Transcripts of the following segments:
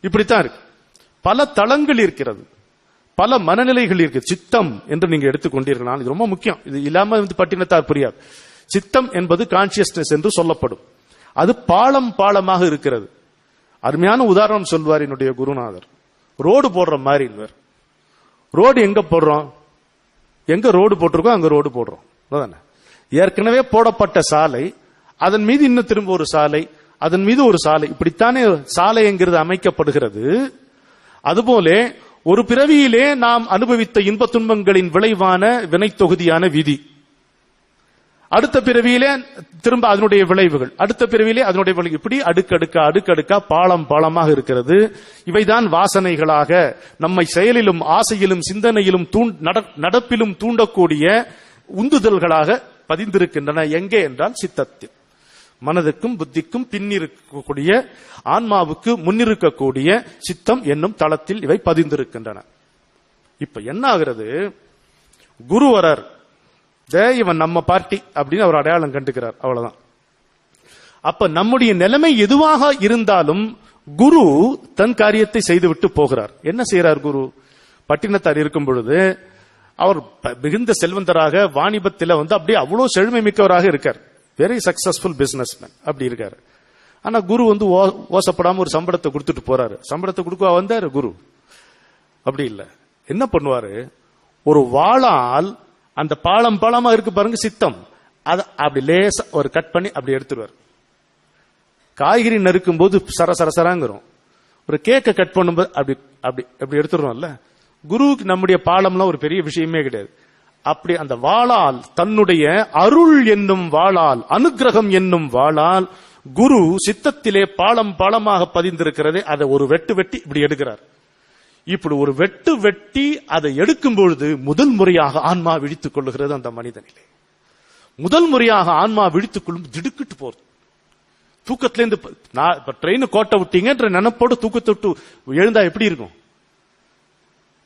இப்படித்தான் இருக்கு. பல தளங்கள் இருக்கிறது. பல மனநிலைகள் இருக்கு. சித்தம் என்று நீங்க எடுத்துக்கொண்டீர்கள் இது ரொம்ப முக்கியம். இது இல்லாம வந்து பட்டினத்தார் புரியாது. சித்தம் என்பது கான்சியஸ்னஸ் என்று சொல்லப்படும். அது பாலம் பாலமாக இருக்கிறது. அருமையான உதாரணம் சொல்வார் என்னுடைய குருநாதர். ரோடு போடுற மாதிரி இவர். ரோடு எங்க போடுறோம்? எங்க ரோடு போட்டிருக்கோம்? அங்க ரோடு போடுறோம். ஏற்கனவே போடப்பட்ட சாலை அதன் மீது இன்னும் திரும்ப ஒரு சாலை அதன் மீது ஒரு சாலை. இப்படித்தானே சாலைங்கிறது அமைக்கப்படுகிறது. அதுபோல ஒரு பிறவியிலே நாம் அனுபவித்த இன்ப துன்பங்களின் விளைவான வினை தொகுதியான விதி. அடுத்த பிறவியிலே திரும்ப அதனுடைய விளைவுகள். அடுத்த பிறவியிலே அதனுடைய விளைவு இப்படி அடுக்கடுக்கா அடுக்கடுக்கா பாலம் பாலமாக இருக்கிறது. இவைதான் வாசனைகளாக நம்மை செயலிலும் ஆசையிலும் சிந்தனையிலும் தூண்- நட- நடப்பிலும் தூண்டக்கூடிய உந்துதல்களாக பதிந்திருக்கின்றன. எங்கே என்றால் சித்தத்தில். மனதுக்கும் புத்திக்கும் பின்னிருக்கக்கூடிய ஆன்மாவுக்கு முன்னிருக்கக்கூடிய சித்தம் என்னும் தளத்தில் இவை பதிந்திருக்கின்றன. இப்ப என்ன ஆகிறது? குருவரர் தே இவன் நம்ம பார்ட்டி அப்படின்னு அவர் அடையாளம் கண்டுக்கிறார். அவ்வளவுதான். அப்ப நம்முடைய நிலைமை எதுவாக இருந்தாலும் குரு தன் காரியத்தை செய்துவிட்டு போகிறார். என்ன செய்யறார் குரு? பட்டினத்தார் இருக்கும் பொழுது அவர் ப- மிகுந்த செல்வந்தராக வாணிபத்தில் வந்து அப்படியே அவ்வளவு செழுமை மிக்கவராக இருக்கார். வெரி சக்சஸ்ஃபுல் பிசினஸ்மேன் அப்படி இருக்காரு. ஆனா குரு வந்து ஓ- ஓசப்படாம ஒரு சம்பளத்தை கொடுத்துட்டு போறாரு. சம்பளத்தை கொடுக்க வந்தாரு? குரு. அப்படி இல்ல. என்ன பண்ணுவாரு? ஒரு வாழால் அந்த பாலம் பாலமா இருக்கு பாருங்க சித்தம். அதை அப்படி லேசா ஒரு கட் பண்ணி அப்படி எடுத்துருவார். காய்கறி நறுக்கும் போது சர சர ஒரு கேக்கை கட் பண்ணும்போது அப்படி அப்படி அப்படி எடுத்துடுறோம்ல. குருவுக்கு நம்முடைய பாலம்லாம் ஒரு பெரிய விஷயமே கிடையாது. அப்படி அந்த வாளால் தன்னுடைய அருள் என்னும் வாளால் அனுக்கிரகம் என்னும் வாளால் குரு சித்தத்திலே பாலம் பாலமாக பதிந்திருக்கிறதே அதை ஒரு வெட்டு வெட்டி இப்படி எடுக்கிறார். இப்படி ஒரு வெட்டு வெட்டி அதை எடுக்கும் பொழுது முதல் முறையாக ஆன்மா விழித்துக் கொள்ளுகிறது அந்த மனிதனிலே. முதல் முறையாக ஆன்மா விழித்துக் கொள்ளும் திடுக்கிட்டு போறது. தூக்கத்திலேருந்து நான் ட்ரெயின் கோட்டை விட்டீங்கன்ற நினைப்போடு தூக்கத்தை விட்டு எழுந்தா எப்படி இருக்கும்?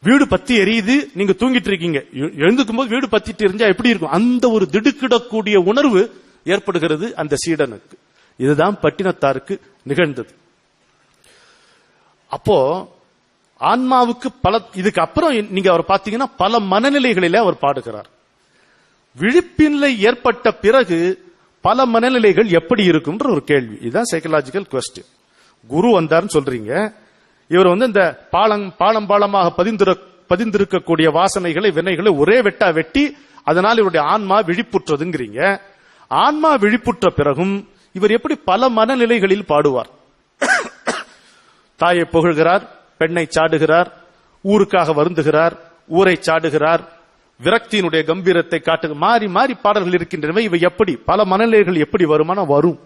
வீடு பத்தி எரியுது நீங்க தூங்கிட்டு இருக்கீங்க. எ- எழுந்துக்கும் போது வீடு பத்திட்டு இருந்தா எப்படி இருக்கும்? அந்த ஒரு திடுக்கிடக்கூடிய உணர்வு ஏற்படுகிறது அந்த சீடனுக்கு. இதுதான் பட்டினத்தாருக்கு நிகழ்ந்தது. அப்போ ஆன்மாவுக்கு பல இதுக்கு அப்புறம் நீங்க அவர் பாத்தீங்கன்னா பல மனநிலைகளிலே அவர் பாடுகிறார். விழிப்பின்லை ஏற்பட்ட பிறகு பல மனநிலைகள் எப்படி இருக்கும்ன்ற ஒரு கேள்வி. இதுதான் சைக்கலாஜிக்கல் கொஸ்டின் குரு வந்தார்னு சொல்றீங்க. இவர் வந்து இந்த பாலம் பாலம் பாலமாக பதிந்திரு பதிந்திருக்கக்கூடிய வாசனைகளை வினைகளை ஒரே வெட்டா வெட்டி அதனால் இவருடைய ஆன்மா விழிப்புற்றதுங்கிறீங்க. ஆன்மா விழிப்புற்ற பிறகும் இவர் எப்படி பல மனநிலைகளில் பாடுவார். தாயை புகழ்கிறார் பெண்ணை சாடுகிறார் ஊருக்காக வருந்துகிறார் ஊரை சாடுகிறார் விரக்தியினுடைய கம்பீரத்தை காட்டு மாறி மாறி பாடல்கள் இருக்கின்றன இவை எப்படி பல மனநிலைகள் எப்படி வருமானம் வரும்?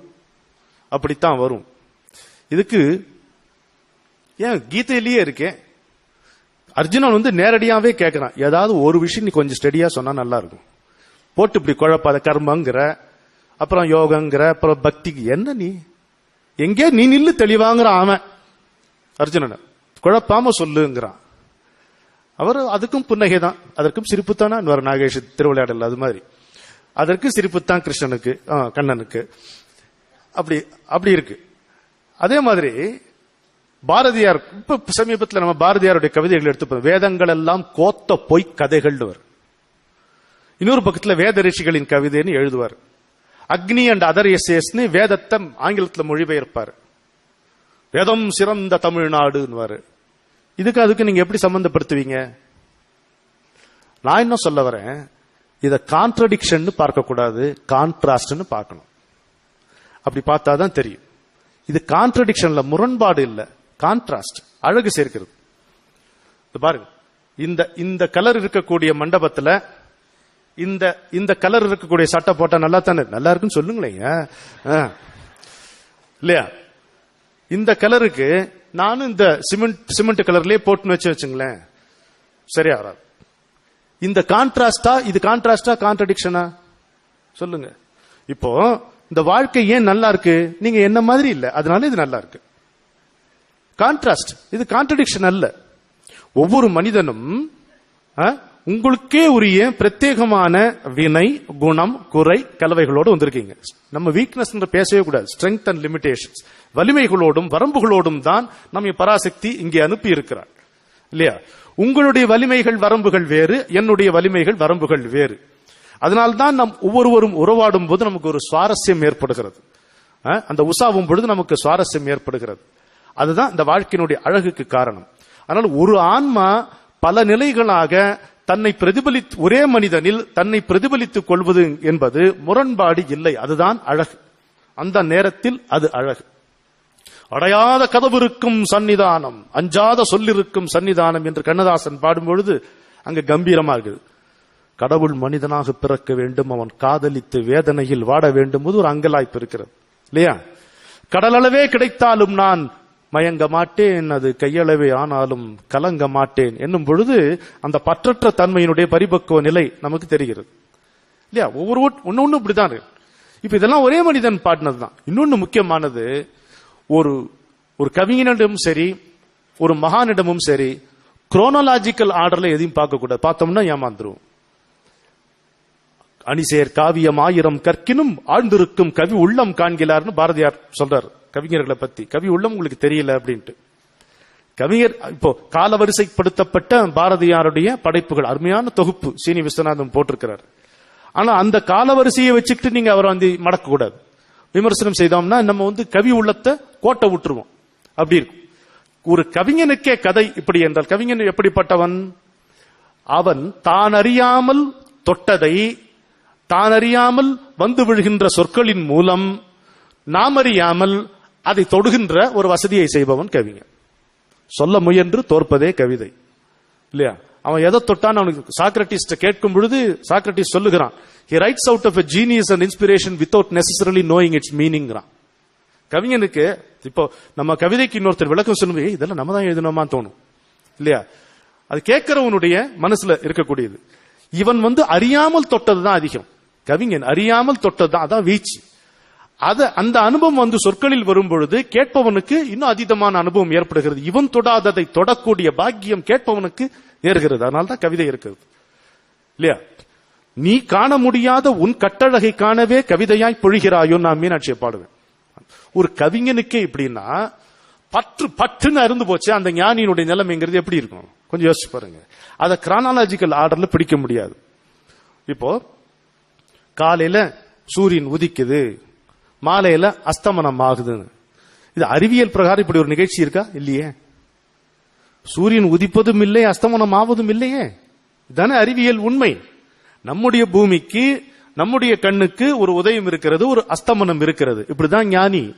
அப்படித்தான் வரும். இதுக்கு ஏன் கீதையிலேயே இருக்கேன் அர்ஜுனன் வந்து நேரடியாவே கேட்கிறான் ஏதாவது ஒரு விஷயம் நீ கொஞ்சம் ஸ்டெடியா சொன்னா நல்லா இருக்கும் போட்டு இப்படி குழப்பாத கர்மங்கிற அப்புறம் யோகங்கிற அப்புறம் பக்திக்கு என்ன நீ? எங்கே நீ நில்லு தெளிவாங்கிற அவன்? அர்ஜுனன். குழப்பாம சொல்லுங்கிறான். அவர் அதுக்கும் புன்னகை தான். அதற்கும் சிரிப்பு தானா நாகேஷ் திருவிளையாடல் அது மாதிரி. அதற்கு சிரிப்பு தான் கிருஷ்ணனுக்கு ஆ, கண்ணனுக்கு. அப்படி அப்படி இருக்கு. அதே மாதிரி பாரதியார் இப்ப சமீபத்தில் நம்ம பாரதியாருடைய கவிதைகள் எடுத்துப்போம் வேதங்கள் எல்லாம் கோத்த பொய் கதைகள் இன்னொரு பக்கத்தில் வேத ரிஷிகளின் கவிதைன்னு எழுதுவார். அக்னி அண்ட் அதர் எஸ்எஸ்னு வேதத்தை ஆங்கிலத்தில் மொழிபெயர்ப்பார். வேதம் சிறந்த தமிழ்நாடுன்னு இதுக்கு அதுக்கு நீங்க எப்படி சம்பந்தப்படுத்துவீங்க? நான் என்ன சொல்ல வரேன். இத கான்ட்ரடிக்ஷன் பார்க்க கூடாது கான்ட்ராஸ்ட்னு பார்க்கணும். அப்படி பார்த்தா தான் தெரியும். இது கான்ட்ரடிக்ஷன்ல முரண்பாடு இல்லை. கான்ட்ராஸ்ட் அழகு சேர்க்கிறது. இது பாருங்க. இந்த இந்த கலர் இருக்கக்கூடிய மண்டபத்துல இந்த இந்த கலர் இருக்கக்கூடிய சட்டை போட்டா நல்லா தானே நல்லா இருக்குன்னு சொல்லுங்களேன். ஆ. இல்லையா? இந்த கலருக்கு நானும் இந்த சிமெண்ட் சிமெண்ட் கலர்லயே போட்டுன்னு வச்சு வச்சுங்களேன். சரியா வராது. இந்த கான்ட்ராஸ்டா இது கான்ட்ராஸ்டா கான்ட்ரடிக்ஷனா சொல்லுங்க. இப்போ இந்த வாழ்க்கை ஏன் நல்லா இருக்கு? நீங்க என்ன மாதிரி இல்ல. அதனால இது நல்லா இருக்கு. கான்ட்ராஸ்ட் இது கான்ட்ரடிக்ஷன் அல்ல. ஒவ்வொரு மனிதனும் ஆ, உங்களுக்கே உரிய பிரத்யேகமான வினை குணம் குறை கலவைகளோடு வந்திருக்கீங்க. நம்ம வீக்னஸ் பேசவே கூடாது. ஸ்ட்ரென்த் அண்ட் லிமிடேஷன்ஸ் வலிமைகளோடும் வரம்புகளோடும் தான் நம்ம பராசக்தி இங்கே அனுப்பி இருக்கிறார். இல்லையா? உங்களுடைய வலிமைகள் வரம்புகள் வேறு என்னுடைய வலிமைகள் வரம்புகள் வேறு. அதனால்தான் நம் ஒவ்வொருவரும் உறவாடும் போது நமக்கு ஒரு சுவாரஸ்யம் ஏற்படுகிறது. அந்த உசாவும் பொழுது நமக்கு சுவாரஸ்யம் ஏற்படுகிறது. அதுதான் இந்த வாழ்க்கையினுடைய அழகுக்கு காரணம். அதனால் ஒரு ஆன்மா பல நிலைகளாக தன்னை பிரதிபலித்து ஒரே மனிதனில் தன்னை பிரதிபலித்துக் கொள்வது என்பது முரண்பாடு இல்லை. அதுதான் அழகு. அந்த நேரத்தில் அது அழகு. அடையாத கதவிருக்கும் சன்னிதானம் அஞ்சாத சொல்லிருக்கும் சன்னிதானம் என்று கண்ணதாசன் பாடும்பொழுது அங்கு அங்க கம்பீரமா இருக்குது. கடவுள் மனிதனாக பிறக்க வேண்டும் அவன் காதலித்து வேதனையில் வாட வேண்டும் போது ஒரு அங்கலாய்ப்பு இருக்கிறது. இல்லையா? கடலளவே கிடைத்தாலும் நான் மயங்க மாட்டேன் அது கையளவே ஆனாலும் கலங்க மாட்டேன் என்னும் பொழுது அந்த பற்றற்ற தன்மையினுடைய பரிபக்குவ நிலை நமக்கு தெரிகிறது. இல்லையா? ஒவ்வொரு ஒன்னு ஒண்ணு இப்படிதான் இருக்கு. இப்ப இதெல்லாம் ஒரே மனிதன் பாடினது தான் இன்னொன்னு முக்கியமானது ஒரு ஒரு கவிஞனிடமும் சரி ஒரு மகானிடமும் சரி குரோனலாஜிக்கல் ஆர்டர்ல எதையும் பார்க்க கூடாது. பார்த்தோம்னா ஏமாந்துருவோம். அணிசேர் காவியம் ஆயிரம் கற்கினும் ஆழ்ந்திருக்கும் கவி உள்ளம் காண்கிறார்னு பாரதியார் சொல்றாரு. கவிஞர்களை பத்தி. கவி உள்ளம் உங்களுக்கு தெரியல அப்படின்ட்டு. கவிஞர் இப்போ காலவரிசைப்படுத்தப்பட்ட பாரதியாருடைய படைப்புகள் அருமையான தொகுப்பு சீனி விஸ்வநாதன் போட்டிருக்கிறார். ஆனா அந்த காலவரிசையை வச்சுக்கிட்டு நீங்க அவரை வந்து மடக்க கூடாது விமர்சனம் செய்தோம்னா நம்ம வந்து கவி உள்ளத்தை கோட்டை விட்டுருவோம் அப்படி இருக்கும். ஒரு கவிஞனுக்கே கதை இப்படி என்றால் கவிஞன் எப்படிப்பட்டவன்? அவன் தான் அறியாமல் தொட்டதை தான் அறியாமல் வந்து விழுகின்ற சொற்களின் மூலம் நாம் அறியாமல் அதை தொடுகின்ற ஒரு வசதியை செய்பவன் கவிஞன். சொல்ல முயன்று தோற்பதே கவிதை. இல்லையா? அவன் எதை தொட்டான் அவனுக்கு சாக்ரட்டிஸ்ட கேட்கும் பொழுது சாக்ரட்டிஸ் சொல்லுகிறான் he writes out of genius and inspiration inspiration necessarily knowing it's its கவிஞனுக்கு இப்போ நம்ம கவிதைக்கு இன்னொருத்தர் விளக்கம் சொல்லும்போது இதெல்லாம் நம்ம தான் எழுதணுமா தோணும். இல்லையா? அது கேட்கிறவனுடைய மனசுல இருக்கக்கூடியது. இவன் வந்து அறியாமல் தொட்டது தான் அதிகம். கவிஞன் அறியாமல் தொட்டது தான் அதான் வீச்சு. அத அந்த அனுபவம் வந்து சொற்களில் வரும் பொழுது கேட்பவனுக்கு இன்னும் அதீதமான அனுபவம் ஏற்படுகிறது. இவன் தொடாததை தொடக்கூடிய பாக்கியம் கேட்பவனுக்கு ஏறுகிறது அதனால தான் கவிதை இருக்கிறது. இல்லையா? நீ காண முடியாத உன் கட்டழகை காணவே கவிதையாய் பொழிகிறாயோ நான் மீனாட்சியை பாடுவேன். ஒரு கவிஞனுக்கே இப்படின்னா பற்று பற்றுன்னு அருந்து போச்சு அந்த ஞானியினுடைய நிலைமைங்கிறது எப்படி இருக்கும்? கொஞ்சம் யோசிச்சு பாருங்க. அதை கிரானாலஜிக்கல் ஆர்டர்ல பிடிக்க முடியாது. இப்போ காலையில சூரியன் உதிக்குது. மாலையில அஸ்தமனம் ஆகுதுன்னு. இது அறிவியல் பிரகாரம் இப்படி ஒரு நிகழ்ச்சி இருக்கா? இல்லையே. சூரியன் உதிப்பதும் இல்லை அஸ்தமனம் ஆவதும் இல்லையே. இதானே அறிவியல் உண்மை. நம்முடைய பூமிக்கு நம்முடைய கண்ணுக்கு ஒரு உதயம் இருக்கிறது ஒரு அஸ்தமனம் இருக்கிறது. இப்படிதான் ஞானி.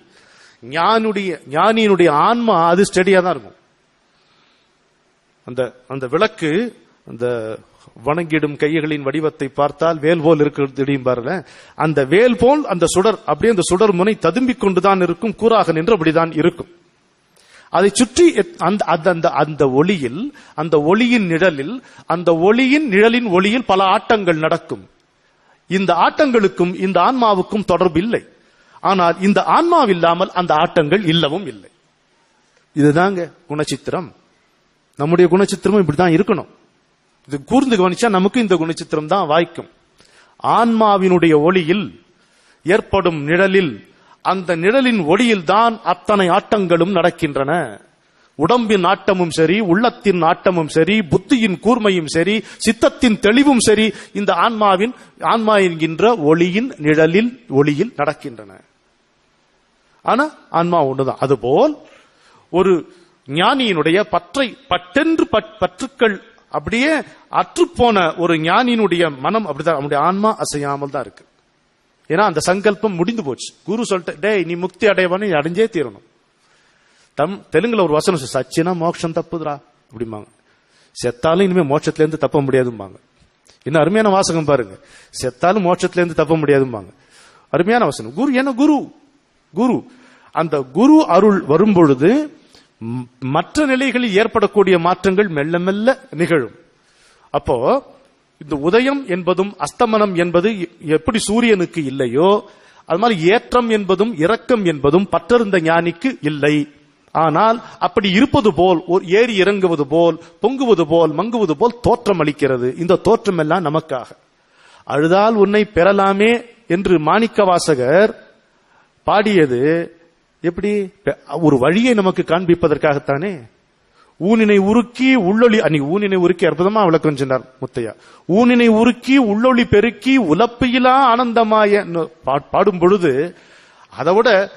ஞானுடைய ஞானியினுடைய ஆன்மா அது ஸ்டெடியா தான் இருக்கும். அந்த அந்த விளக்கு இந்த வணங்கிடும் கைகளின் வடிவத்தை பார்த்தால் வேல் போல் இருக்கிறது பாருல அந்த வேல் போல் அந்த சுடர் அப்படியே அந்த சுடர் முனை ததும்பிக் கொண்டுதான் இருக்கும் கூறாக நின்று இருக்கும். அதை சுற்றி எத்- அந்த அந்த அந்த அந்த ஒளியில் அந்த ஒளியின் நிழலில் அந்த ஒளியின் நிழலின் ஒளியில் பல ஆட்டங்கள் நடக்கும். இந்த ஆட்டங்களுக்கும் இந்த ஆன்மாவுக்கும் தொடர்பு இல்லை. ஆனால் இந்த ஆன்மாவில்லாமல் அந்த ஆட்டங்கள் இல்லவும் இல்லை. இதுதாங்க குணச்சித்திரம். நம்முடைய குணச்சித்திரமும் இப்படிதான் இருக்கணும். இது கூர்ந்து கவனிச்சா நமக்கு இந்த குணச்சித்திரம் தான் வாய்க்கும். ஆன்மாவினுடைய ஒளியில் ஏற்படும் நிழலில் அந்த நிழலின் ஒளியில் தான் அத்தனை ஆட்டங்களும் நடக்கின்றன. உடம்பின் ஆட்டமும் சரி உள்ளத்தின் ஆட்டமும் சரி புத்தியின் கூர்மையும் சரி சித்தத்தின் தெளிவும் சரி இந்த ஆன்மாவின் ஆன்மா என்கின்ற ஒளியின் நிழலில் ஒளியில் நடக்கின்றன. ஆனா ஆன்மா ஒண்ணுதான். அதுபோல் ஒரு ஞானியினுடைய பற்றை பட்டென்று பட்- பற்றுக்கள் அப்படியே அற்றுப்போன ஒரு ஞானியினுடைய மனம் அப்படிதான் அவனுடைய ஆன்மா அசையாமல் தான் இருக்கு. ஏன்னா அந்த சங்கல்பம் முடிந்து போச்சு. குரு சொல்லிட்டு டேய் நீ முக்தி அடைவானு நீ அடைஞ்சே தீரணும். தம் தெலுங்குல ஒரு வசனம் சச்சினா மோட்சம் தப்புதுடா அப்படிம்பாங்க. செத்தாலும் இனிமே மோட்சத்துல இருந்து தப்ப முடியாதும்பாங்க. இன்னும் அருமையான வாசகம் பாருங்க. செத்தாலும் மோட்சத்துல இருந்து தப்ப முடியாதும்பாங்க. அருமையான வசனம். குரு என்ன குரு? குரு. அந்த குரு அருள் வரும்பொழுது பொழுது மற்ற நிலைகளில் ஏற்படக்கூடிய மாற்றங்கள் மெல்ல மெல்ல நிகழும். அப்போ இந்த உதயம் என்பதும் அஸ்தமனம் என்பது எப்படி சூரியனுக்கு இல்லையோ அது மாதிரி ஏற்றம் என்பதும் இரக்கம் என்பதும் பற்றறிந்த ஞானிக்கு இல்லை. ஆனால் அப்படி இருப்பது போல் ஒரு ஏறி இறங்குவது போல் பொங்குவது போல் மங்குவது போல் தோற்றம் அளிக்கிறது. இந்த தோற்றம் எல்லாம் நமக்காக. அழுதால் உன்னை பெறலாமே என்று மாணிக்க வாசகர் பாடியது எப்படி? ஒரு வழியை நமக்கு காண்பிப்பதற்காகத்தானே? ஊனினை உருக்கி உள்ளொளி அன்னைக்கு ஊனினை உருக்கி அற்புதமா விளக்கம் சொன்னார் முத்தையா. ஊனினை உருக்கி உள்ளொளி பெருக்கி உலப்பையிலா ஆனந்தமாய பாடும் பொழுது அதை விட